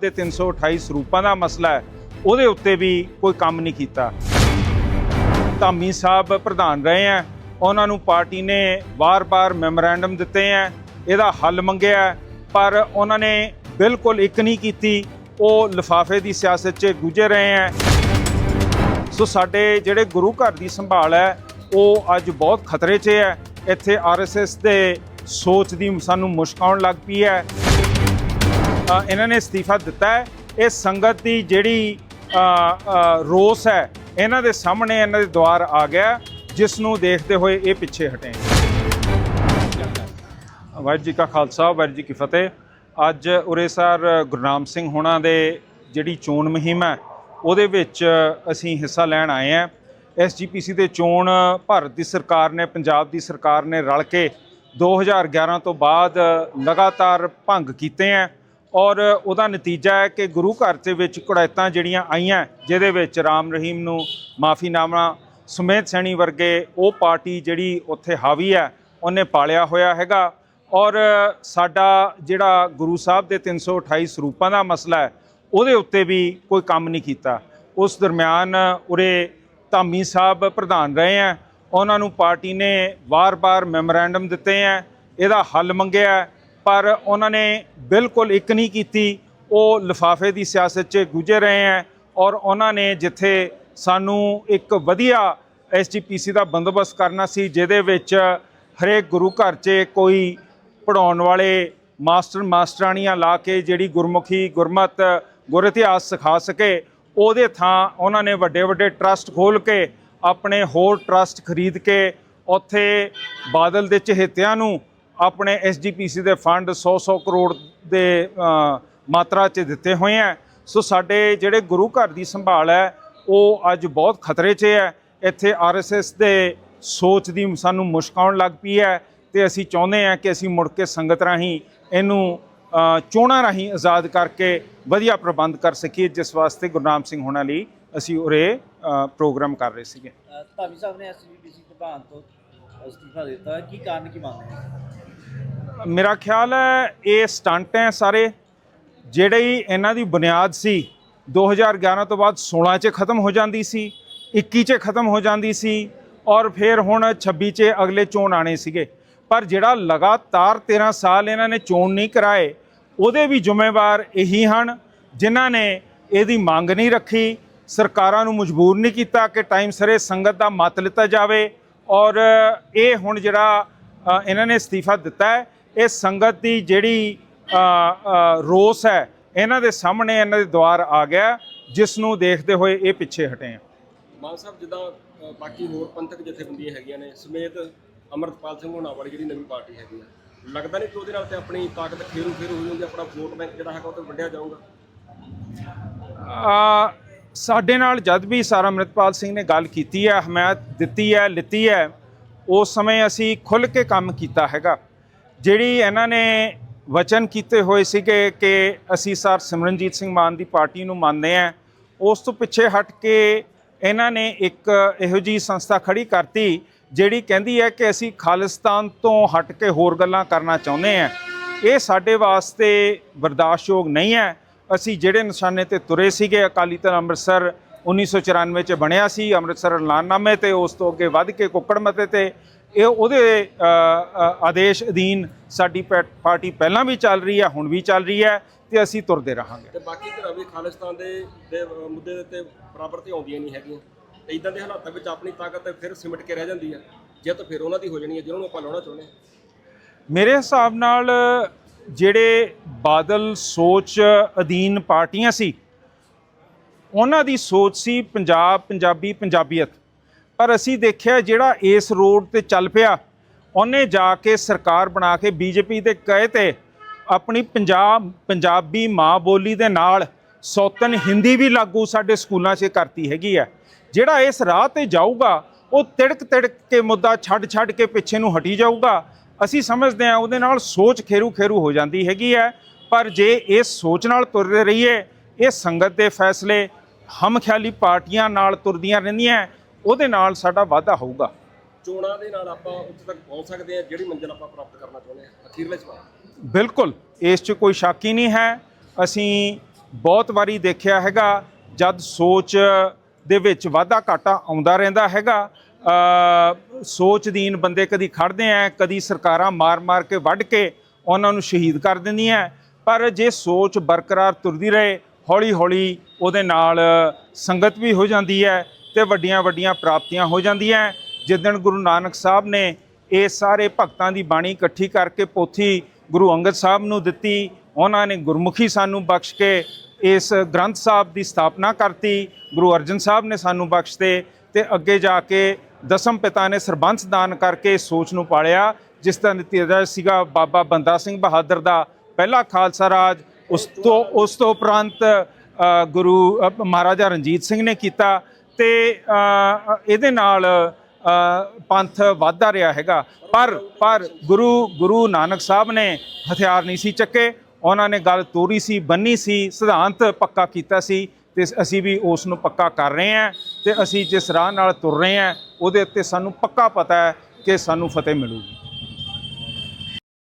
ਦੇ 328 ਸਰੂਪਾਂ ਦਾ ਮਸਲਾ ਹੈ, ਉਹਦੇ ਉੱਤੇ ਵੀ ਕੋਈ ਕੰਮ ਨਹੀਂ ਕੀਤਾ। ਧਾਮੀ ਸਾਹਿਬ ਪ੍ਰਧਾਨ ਰਹੇ ਆ ਉਹਨਾਂ ਨੂੰ ਪਾਰਟੀ ਨੇ ਵਾਰ-ਵਾਰ ਮੈਮੋਰੈਂਡਮ ਦਿੱਤੇ ਆ ਇਹਦਾ ਹੱਲ ਮੰਗਿਆ ਪਰ ਉਹਨਾਂ ਨੇ ਬਿਲਕੁਲ ਇੱਕ ਨਹੀਂ ਕੀਤੀ, ਉਹ ਲਿਫਾਫੇ ਦੀ ਸਿਆਸਤ 'ਚ ਗੁਜਰ ਰਹੇ ਆ ਸੋ ਸਾਡੇ ਜਿਹੜੇ ਗੁਰੂ ਘਰ ਦੀ ਸੰਭਾਲ ਹੈ, ਉਹ ਅੱਜ ਬਹੁਤ ਖਤਰੇ 'ਚ ਹੈ। ਇੱਥੇ ਆਰਐਸਐਸ ਦੇ ਸੋਚ ਦੀ ਸਾਨੂੰ ਮੁਸ਼ਕ ਆਉਣ ਲੱਗ ਪਈ ਹੈ। ਇਹਨਾਂ ਨੇ ਅਸਤੀਫਾ ਦਿੱਤਾ ਹੈ। ਇਹ ਸੰਗਤ ਦੀ ਜਿਹੜੀ ਰੋਸ ਹੈ, ਇਹਨਾਂ ਦੇ ਸਾਹਮਣੇ ਇਹਨਾਂ ਦੇ ਦੁਆਰ ਆ ਗਿਆ ਜਿਸ ਨੂੰ ਦੇਖਦੇ ਹੋਏ ਇਹ ਪਿੱਛੇ ਹਟੇ ਵਾਹਿਗੁਰੂ ਜੀ ਕਾ ਖਾਲਸਾ, ਵਾਹਿਗੁਰੂ ਜੀ ਕੀ ਫਤਿਹ। ਅੱਜ ਉਰੇ ਸਰ ਗੁਰਨਾਮ ਸਿੰਘ ਹੋਣਾ ਦੇ ਜਿਹੜੀ ਚੋਣ ਮੁਹਿੰਮ ਹੈ, ਉਹਦੇ ਵਿੱਚ ਅਸੀਂ ਹਿੱਸਾ ਲੈਣ ਆਏ ਹਾਂ। ਐਸਜੀਪੀਸੀ ਦੇ ਚੋਣ ਭਾਰਤ ਦੀ ਸਰਕਾਰ ਨੇ, ਪੰਜਾਬ ਦੀ ਸਰਕਾਰ ਨੇ ਰਲ ਕੇ 2011 ਤੋਂ ਬਾਅਦ ਲਗਾਤਾਰ ਭੰਗ ਕੀਤੇ ਹੈ। ਔਰ ਉਹਦਾ ਨਤੀਜਾ ਹੈ ਕਿ ਗੁਰੂ ਘਰ ਦੇ ਵਿੱਚ ਕੁੜੈਤਾਂ ਜਿਹੜੀਆਂ ਆਈਆਂ, ਜਿਹਦੇ ਵਿੱਚ ਰਾਮ ਰਹੀਮ ਨੂੰ ਮਾਫੀਨਾਮਾ ਸੁਮੇਧ ਸੈਣੀ ਵਰਗੇ ਉਹ ਪਾਰਟੀ ਜਿਹੜੀ ਉੱਥੇ ਹਾਵੀ ਹੈ, ਉਹਨੇ ਪਾਲਿਆ ਹੋਇਆ ਹੈਗਾ। ਔਰ ਸਾਡਾ ਜਿਹੜਾ ਗੁਰੂ ਸਾਹਿਬ ਦੇ 328 ਸਰੂਪਾਂ ਦਾ ਮਸਲਾ ਹੈ, ਉਹਦੇ ਉੱਤੇ ਵੀ ਕੋਈ ਕੰਮ ਨਹੀਂ ਕੀਤਾ। ਉਸ ਦਰਮਿਆਨ ਉਰੇ ਧਾਮੀ ਸਾਹਿਬ ਪ੍ਰਧਾਨ ਰਹੇ ਆ ਉਹਨਾਂ ਨੂੰ ਪਾਰਟੀ ਨੇ ਵਾਰ-ਵਾਰ ਮੈਮੋਰੈਂਡਮ ਦਿੱਤੇ ਆ ਇਹਦਾ ਹੱਲ ਮੰਗਿਆ ਪਰ ਉਹਨਾਂ ਨੇ ਬਿਲਕੁਲ ਇੱਕ ਨਹੀਂ ਕੀਤੀ। ਉਹ ਲਿਫਾਫੇ ਦੀ ਸਿਆਸਤ 'ਚ ਗੁਜਰ ਰਹੇ ਹੈ ਔਰ ਉਹਨਾਂ ਨੇ ਜਿੱਥੇ ਸਾਨੂੰ ਇੱਕ ਵਧੀਆ ਐਸਜੀਪੀਸੀ ਦਾ ਬੰਦੋਬਸਤ ਕਰਨਾ ਸੀ, ਜਿਹਦੇ ਵਿੱਚ ਹਰੇਕ ਗੁਰੂ ਘਰ 'ਚ ਕੋਈ ਪੜਾਉਣ ਵਾਲੇ ਮਾਸਟਰ ਮਾਸਟਰਾਣੀਆਂ ਲਾ ਕੇ ਜਿਹੜੀ ਗੁਰਮੁਖੀ, ਗੁਰਮਤ, ਗੁਰ ਇਤਿਹਾਸ ਸਿਖਾ ਸਕੇ, ਉਹਦੇ ਥਾਂ ਉਹਨਾਂ ਨੇ ਵੱਡੇ ਵੱਡੇ ਟਰਸਟ ਖੋਲ ਕੇ, ਆਪਣੇ ਹੋਰ ਟਰਸਟ ਖਰੀਦ ਕੇ, ਉੱਥੇ ਬਾਦਲ ਦੇ ਚਹੇਤਿਆਂ ਨੂੰ ਆਪਣੇ ਐਸਜੀਪੀਸੀ ਦੇ ਫੰਡ 100-100 ਕਰੋੜ ਦੇ ਮਾਤਰਾ 'ਚ ਦਿੱਤੇ ਹੋਏ ਆ ਸੋ ਸਾਡੇ ਜਿਹੜੇ ਗੁਰੂ ਘਰ ਦੀ ਸੰਭਾਲ ਹੈ ਉਹ ਅੱਜ ਬਹੁਤ ਖਤਰੇ 'ਚ ਹੈ ਇੱਥੇ ਆਰਐਸਐਸ ਦੇ ਸੋਚ ਦੀ ਸਾਨੂੰ ਮੁਸ਼ਕ ਆਉਣ ਲੱਗ ਪਈ ਹੈ ਤੇ ਅਸੀਂ ਚਾਹੁੰਦੇ ਹਾਂ ਕਿ ਅਸੀਂ ਮੁੜ ਕੇ ਸੰਗਤ ਰਾਹੀਂ ਇਹਨੂੰ ਚੋਣਾਂ ਰਾਹੀਂ ਆਜ਼ਾਦ ਕਰਕੇ ਵਧੀਆ ਪ੍ਰਬੰਧ ਕਰ ਸਕੀਏ, ਜਿਸ ਵਾਸਤੇ ਗੁਰਨਾਮ ਸਿੰਘ ਹੋਣਾ ਲਈ ਅਸੀਂ ਉਰੇ ਪ੍ਰੋਗਰਾਮ ਕਰ ਰਹੇ ਸੀਗੇ। ਧਾਮੀ ਸਾਹਿਬ ਨੇ ਐਸਜੀਪੀਸੀ ਪ੍ਰਧਾਨ ਤੋਂ ਅਸਤੀਫਾ ਦਿੱਤਾ। ਕੀ ਕਾਰਨ, ਕੀ ਮੰਨਦੇ ਮੇਰਾ ਖਿਆਲ ਹੈ ਇਹ ਸਟੰਟ ਹੈ ਸਾਰੇ। ਜਿਹੜੀ ਇਹਨਾਂ ਦੀ ਬੁਨਿਆਦ ਸੀ 2011 ਤੋਂ ਬਾਅਦ 16 'ਚ ਖਤਮ ਹੋ ਜਾਂਦੀ ਸੀ 21 'ਚ ਖਤਮ ਹੋ ਜਾਂਦੀ ਸੀ ਔਰ ਫਿਰ ਹੁਣ 26 'ਚ ਅਗਲੇ ਚੋਣ ਆਣੇ ਸੀਗੇ। ਪਰ ਜਿਹੜਾ ਲਗਾਤਾਰ 13 ਸਾਲ ਇਹਨਾਂ ਨੇ ਚੋਣ ਨਹੀਂ ਕਰਾਏ, ਉਹਦੇ ਵੀ ਜ਼ਿੰਮੇਵਾਰ ਇਹੀ ਹਨ, ਜਿਨ੍ਹਾਂ ਨੇ ਇਹਦੀ ਮੰਗ ਨਹੀਂ ਰੱਖੀ, ਸਰਕਾਰਾਂ ਨੂੰ ਮਜਬੂਰ ਨਹੀਂ ਕੀਤਾ ਕਿ ਟਾਈਮ ਸਿਰੇ ਸੰਗਤ ਦਾ ਮਤ ਲਿੱਤਾ ਜਾਵੇ ਔਰ ਇਹ ਹੁਣ ਜਿਹੜਾ ਇਹਨਾਂ ਨੇ ਅਸਤੀਫਾ ਦਿੱਤਾ ਹੈ ਇਹ ਸੰਗਤ ਦੀ ਜਿਹੜੀ ਰੋਸ ਹੈ ਇਹਨਾਂ ਦੇ ਸਾਹਮਣੇ ਇਹਨਾਂ ਦੇ ਦੁਆਰ ਆ ਗਿਆ ਜਿਸ ਨੂੰ ਦੇਖਦੇ ਹੋਏ ਇਹ ਪਿੱਛੇ ਹਟੇ ਆ। ਮਾਨ ਸਾਹਿਬ ਜਿੱਦਾਂ ਬਾਕੀ ਹੋਰ ਪੰਥਕ ਜਥੇਬੰਦੀਆਂ ਹੈਗੀਆਂ ਨੇ ਸਮੇਤ ਅਮਰਤਪਾਲ ਸਿੰਘ ਹੋਣਾ ਵਾਲੀ ਜਿਹੜੀ ਨਵੀਂ ਪਾਰਟੀ ਹੈਗੀ ਆ ਲੱਗਦਾ ਨਹੀਂ ਕਿ ਉਹਦੇ ਨਾਲ ਤੇ ਆਪਣੀ ਤਾਕਤ ਖੇਰੂ ਖੇਰੂ ਹੋ ਜਾਊਗੀ ਆਪਣਾ ਵੋਟ ਬੈਂਕ ਜਿਹੜਾ ਹੈਗਾ ਉਹ ਤੇ ਵੰਡਿਆ ਜਾਊਗਾ? ਆ ਸਾਡੇ ਨਾਲ ਜਦ ਵੀ ਸਰ ਅੰਮ੍ਰਿਤਪਾਲ ਸਿੰਘ ਨੇ ਗੱਲ ਕੀਤੀ ਹੈ ਹਮਾਇਤ ਦਿੱਤੀ ਹੈ ਲਿੱਤੀ ਹੈ ਉਸ ਸਮੇਂ ਅਸੀਂ ਖੁੱਲ ਕੇ ਕੰਮ ਕੀਤਾ ਹੈਗਾ। ਜਿਹੜੀ ਇਹਨਾਂ ਨੇ ਵਚਨ ਕੀਤੇ ਹੋਏ ਸੀਗੇ ਕਿ ਅਸੀਂ ਸਰ ਸਿਮਰਨਜੀਤ ਸਿੰਘ ਮਾਨ ਦੀ ਪਾਰਟੀ ਨੂੰ ਮੰਨਦੇ ਹਾਂ, ਉਸ ਤੋਂ ਪਿੱਛੇ ਹਟ ਕੇ ਇਹਨਾਂ ਨੇ ਇੱਕ ਇਹੋ ਜੀ ਸੰਸਥਾ ਖੜੀ ਕਰਤੀ, ਜਿਹੜੀ ਕਹਿੰਦੀ ਹੈ ਕਿ ਅਸੀਂ ਖਾਲਿਸਤਾਨ ਤੋਂ ਹਟ ਕੇ ਹੋਰ ਗੱਲਾਂ ਕਰਨਾ ਚਾਹੁੰਦੇ ਹਾਂ। ਇਹ ਸਾਡੇ ਵਾਸਤੇ ਬਰਦਾਸ਼ਤਯੋਗ ਨਹੀਂ ਹੈ। ਅਸੀਂ ਜਿਹੜੇ ਨਿਸ਼ਾਨੇ ਤੇ ਤੁਰੇ ਸੀਗੇ ਅਕਾਲੀ ਦਲ ਅੰਮ੍ਰਿਤਸਰ 1994 ਚ ਬਣਿਆ ਸੀ ਅੰਮ੍ਰਿਤਸਰ ਐਲਾਨਨਾਮੇ ਤੇ ਉਸ ਤੋਂ ਅੱਗੇ ਵੱਧ ਕੇ ਕੁੱਕੜ ਮਤੇ ਤੇ। ਇਹ ਉਹਦੇ ਆਦੇਸ਼ ਅਧੀਨ ਸਾਡੀ ਪਾਰਟੀ ਪਹਿਲਾਂ ਵੀ ਚੱਲ ਰਹੀ ਹੈ ਹੁਣ ਵੀ ਚੱਲ ਰਹੀ ਹੈ ਤੇ ਅਸੀਂ ਤੁਰਦੇ ਰਹਾਂਗੇ। ਤੇ ਬਾਕੀ ਧਿਰਾਂ ਵੀ ਖਾਲਿਸਤਾਨ ਦੇ ਮੁੱਦੇ ਦੇ ਉੱਤੇ ਬਰਾਬਰ ਤੇ ਆਉਂਦੀਆਂ ਨਹੀਂ ਹੈਗੀਆਂ। ਤੇ ਇਦਾਂ ਦੇ ਹਾਲਾਤਾਂ ਵਿੱਚ ਆਪਣੀ ਤਾਕਤ ਫਿਰ ਸਿਮਟ ਕੇ ਰਹਿ ਜਾਂਦੀ ਹੈ। ਜਿੱਤ ਫਿਰ ਉਹਨਾਂ ਦੀ ਹੋ ਜਾਣੀ ਹੈ ਜਿਹਨਾਂ ਨੂੰ ਆਪਾਂ ਲਾਉਣਾ ਚਾਹੁੰਦੇ ਹਾਂ। ਮੇਰੇ ਹਿਸਾਬ ਨਾਲ ਜਿਹੜੇ ਬਾਦਲ ਸੋਚ ਅਧੀਨ ਪਾਰਟੀਆਂ ਸੀ ਉਹਨਾਂ ਦੀ ਸੋਚ ਸੀ ਪੰਜਾਬ, ਪੰਜਾਬੀ, ਪੰਜਾਬੀਅਤ। ਪਰ ਅਸੀਂ ਦੇਖਿਆ ਜਿਹੜਾ ਇਸ ਰੋਡ ਤੇ ਚੱਲ ਪਿਆ, ਉਹਨੇ ਜਾ ਕੇ ਸਰਕਾਰ ਬਣਾ ਕੇ ਬੀਜੇਪੀ ਦੇ ਕਹੇ ਤੇ ਆਪਣੀ ਪੰਜਾਬ, ਪੰਜਾਬੀ ਮਾਂ ਬੋਲੀ ਦੇ ਨਾਲ ਸੌਤਨ ਹਿੰਦੀ ਵੀ ਲਾਗੂ ਸਾਡੇ ਸਕੂਲਾਂ 'ਚ ਕਰਤੀ ਹੈਗੀ ਹੈ। ਜਿਹੜਾ ਇਸ ਰਾਹ ਤੇ ਜਾਊਗਾ, ਉਹ ਤਿੜਕ ਤਿੜਕ ਕੇ ਮੁੱਦਾ ਛੱਡ ਛੱਡ ਕੇ ਪਿੱਛੇ ਨੂੰ ਹਟੀ ਜਾਊਗਾ। ਅਸੀਂ ਸਮਝਦੇ ਹਾਂ ਉਹਦੇ ਨਾਲ ਸੋਚ ਖੇਰੂ ਖੇਰੂ ਹੋ ਜਾਂਦੀ ਹੈਗੀ ਹੈ, ਪਰ ਜੇ ਇਸ ਸੋਚ ਨਾਲ ਤੁਰਦੇ ਰਹੀਏ ਇਹ ਸੰਗਤ ਦੇ ਫੈਸਲੇ ਹਮ ਖਿਆਲੀ ਪਾਰਟੀਆਂ ਨਾਲ ਤੁਰਦੀਆਂ ਰਹਿੰਦੀਆਂ ਉਹਦੇ ਨਾਲ ਸਾਡਾ ਵਾਧਾ ਹੋਊਗਾ। ਚੋਣਾਂ ਦੇ ਨਾਲ ਆਪਾਂ ਉੱਥੇ ਤੱਕ ਪਹੁੰਚ ਸਕਦੇ ਹਾਂ ਜਿਹੜੀ ਮੰਜ਼ਿਲ ਆਪਾਂ ਪ੍ਰਾਪਤ ਕਰਨਾ ਚਾਹੁੰਦੇ ਹਾਂ ਅਖੀਰਲੇ ਸਵਾਲ ਬਿਲਕੁਲ ਇਸ 'ਚ ਕੋਈ ਸ਼ੱਕ ਹੀ ਨਹੀਂ ਹੈ। ਅਸੀਂ ਬਹੁਤ ਵਾਰੀ ਦੇਖਿਆ ਹੈਗਾ ਜਦ ਸੋਚ ਦੇ ਵਿੱਚ ਵਾਧਾ ਘਾਟਾ ਆਉਂਦਾ ਰਹਿੰਦਾ ਹੈਗਾ ਅ, ਸੋਚਦੀਨ ਬੰਦੇ ਕਦੀ ਖੜਦੇ ਆ ਕਦੀ ਸਰਕਾਰਾਂ ਮਾਰ-ਮਾਰ ਕੇ ਵੱਢ ਕੇ ਉਹਨਾਂ ਨੂੰ ਸ਼ਹੀਦ ਕਰ ਦਿੰਦੀਆਂ ਪਰ ਜੇ ਸੋਚ ਬਰਕਰਾਰ ਤੁਰਦੀ ਰਹੇ ਹੌਲੀ-ਹੌਲੀ ਉਹਦੇ ਨਾਲ ਸੰਗਤ ਵੀ ਹੋ ਜਾਂਦੀ ਹੈ ਤੇ ਵੱਡੀਆਂ-ਵੱਡੀਆਂ ਪ੍ਰਾਪਤੀਆਂ ਹੋ ਜਾਂਦੀਆਂ ਜਿੱਦਣ ਗੁਰੂ ਨਾਨਕ ਸਾਹਿਬ ਨੇ ਇਹ ਸਾਰੇ ਭਗਤਾਂ ਦੀ ਬਾਣੀ ਇਕੱਠੀ ਕਰਕੇ ਪੋਥੀ ਗੁਰੂ ਅੰਗਦ ਸਾਹਿਬ ਨੂੰ ਦਿੱਤੀ, ਉਹਨਾਂ ਨੇ ਗੁਰਮੁਖੀ ਸਾਨੂੰ ਬਖਸ਼ ਕੇ ਇਸ ਗ੍ਰੰਥ ਸਾਹਿਬ ਦੀ ਸਥਾਪਨਾ ਕਰਤੀ, ਗੁਰੂ ਅਰਜਨ ਸਾਹਿਬ ਨੇ ਸਾਨੂੰ ਬਖਸ਼ਤੇ ਤੇ ਅੱਗੇ ਜਾ ਕੇ ਦਸਮ ਪਿਤਾ ਨੇ ਸਰਬੰਸ ਦਾਨ ਕਰਕੇ ਇਸ ਸੋਚ ਨੂੰ ਪਾਲਿਆ, ਜਿਸ ਦਾ ਨਤੀਜਾ ਸੀਗਾ ਬਾਬਾ ਬੰਦਾ ਸਿੰਘ ਬਹਾਦਰ ਦਾ ਪਹਿਲਾ ਖਾਲਸਾ ਰਾਜ ਉਸ ਤੋਂ ਉਸ ਤੋਂ ਉਪਰੰਤ ਗੁਰੂ ਮਹਾਰਾਜਾ ਰਣਜੀਤ ਸਿੰਘ ਨੇ ਕੀਤਾ ਤੇ ਇਹਦੇ ਨਾਲ ਪੰਥ ਵੱਧਦਾ ਰਿਹਾ ਹੈਗਾ। ਪਰ ਪਰ ਗੁਰੂ ਗੁਰੂ ਨਾਨਕ ਸਾਹਿਬ ਨੇ ਹਥਿਆਰ ਨਹੀਂ ਸੀ ਚੱਕੇ, ਉਹਨਾਂ ਨੇ ਗੱਲ ਤੋਰੀ ਸੀ, ਬੰਨੀ ਸੀ, ਸਿਧਾਂਤ ਪੱਕਾ ਕੀਤਾ ਸੀ ਤੇ ਅਸੀਂ ਵੀ ਉਸ ਨੂੰ ਪੱਕਾ ਕਰ ਰਹੇ ਹਾਂ ਤੇ ਅਸੀਂ ਜਿਸ ਰਾਹ ਨਾਲ ਤੁਰ ਰਹੇ ਹਾਂ, ਉਹਦੇ ਉੱਤੇ ਸਾਨੂੰ ਪੱਕਾ ਪਤਾ ਹੈ ਕਿ ਸਾਨੂੰ ਫਤਿਹ ਮਿਲੂਗੀ।